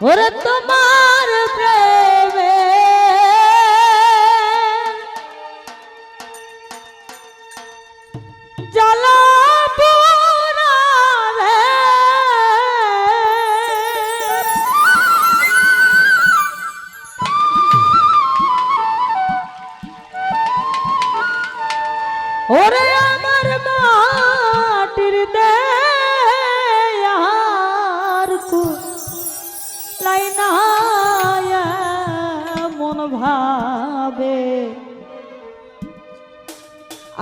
ওরে তোমার প্রেমে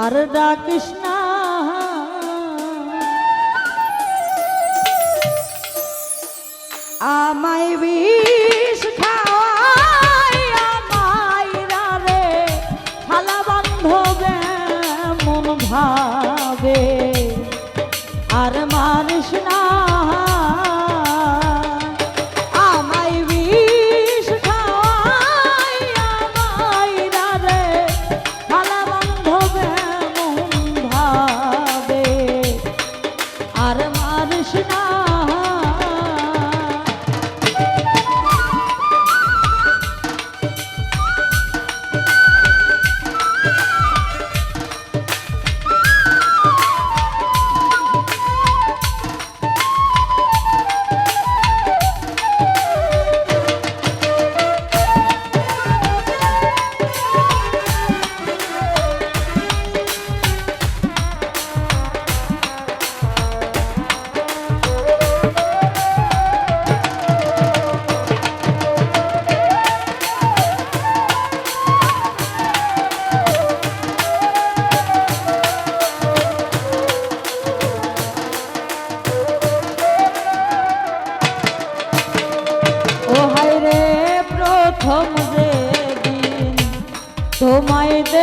আর ডাকিস না। আমায় বিষ খাওয়াই, আমায় রে খালা বান্ধবে মন ভাবে। আর মানুষ না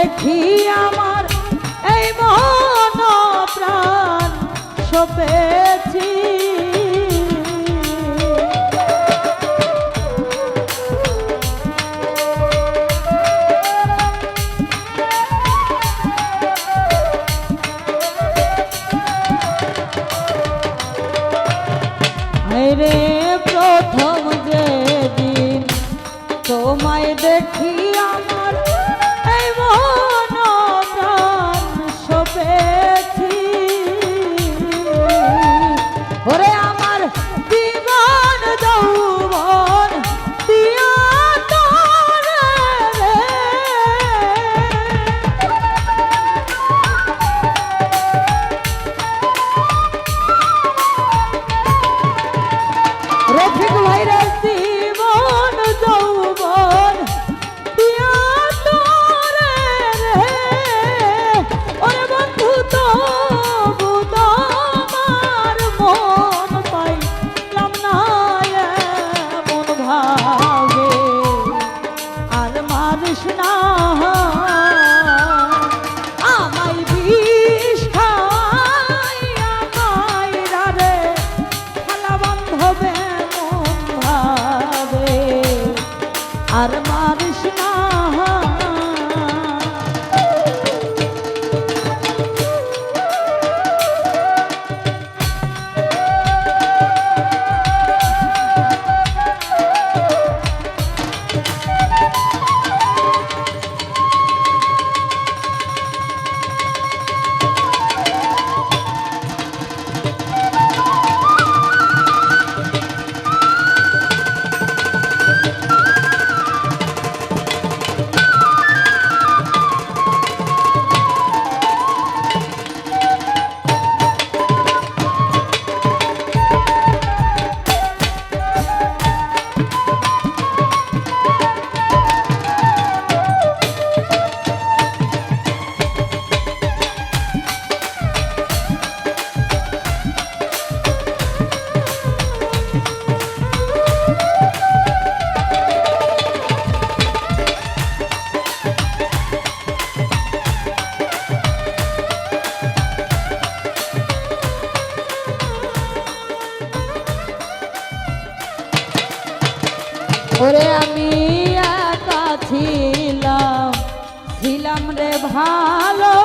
দেখি আমার এই মন প্রাণ সপেছি। বান্ধবে মন ভাবে। আর মানুষ না ওরে আমি একা ছিলাম ছিলাম রে ভালো